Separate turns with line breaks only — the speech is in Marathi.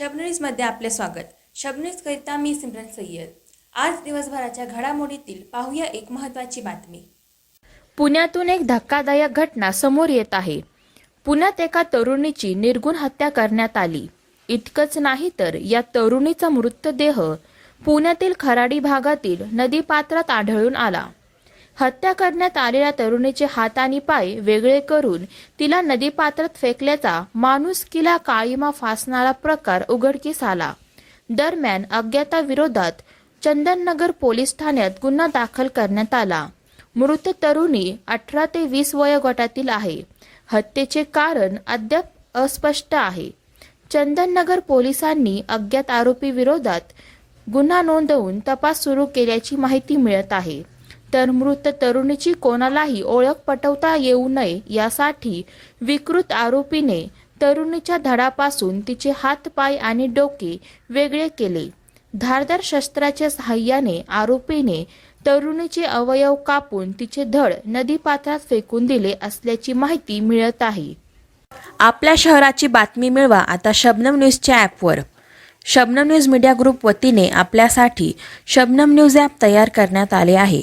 शबनीजमध्ये आपले स्वागत. शबनरीजकरिता मी सिमरन सय्यद. आज दिवसभराच्या घडामोडीतील पाहूया एक महत्त्वाची बातमी.
पुण्यातून एक धक्कादायक घटना समोर येत आहे. पुण्यात एका तरुणीची निर्गुण हत्या करण्यात आली. इतकंच नाही तर या तरुणीचा मृतदेह पुण्यातील खराडी भागातील नदीपात्रात आढळून आला. हत्या करण्यात आलेल्या तरुणीचे हात आणि पाय वेगळे करून तिला नदीपात्रात फेकल्याचा माणुसकीला काळीमा फासणारा प्रकार उघडकीस आला. दरम्यान अज्ञाताविरोधात चंदननगर पोलीस ठाण्यात गुन्हा दाखल करण्यात आला. मृत तरुणी अठरा ते वीस वयोगटातील आहे. हत्येचे कारण अद्याप अस्पष्ट आहे. चंदननगर पोलिसांनी अज्ञात आरोपी विरोधात गुन्हा नोंदवून तपास सुरू केल्याची माहिती मिळत आहे. तर मृत तरुणीची कोणालाही ओळख पटवता येऊ नये यासाठी विकृत आरोपीने तरुणीच्या धडापासून तिचे हात पाय आणि डोके वेगळे केले. धारदार शस्त्राच्या सहाय्याने आरोपीने तरुणीचे अवयव कापून तिचे धड नदीपात्रात फेकून दिले असल्याची माहिती मिळत आहे.
आपल्या शहराची बातमी मिळवा आता शबनम न्यूजच्या ॲपवर. शबनम न्यूज मीडिया ग्रुप वतीने आपल्यासाठी शबनम न्यूज ॲप तयार करण्यात आले आहे.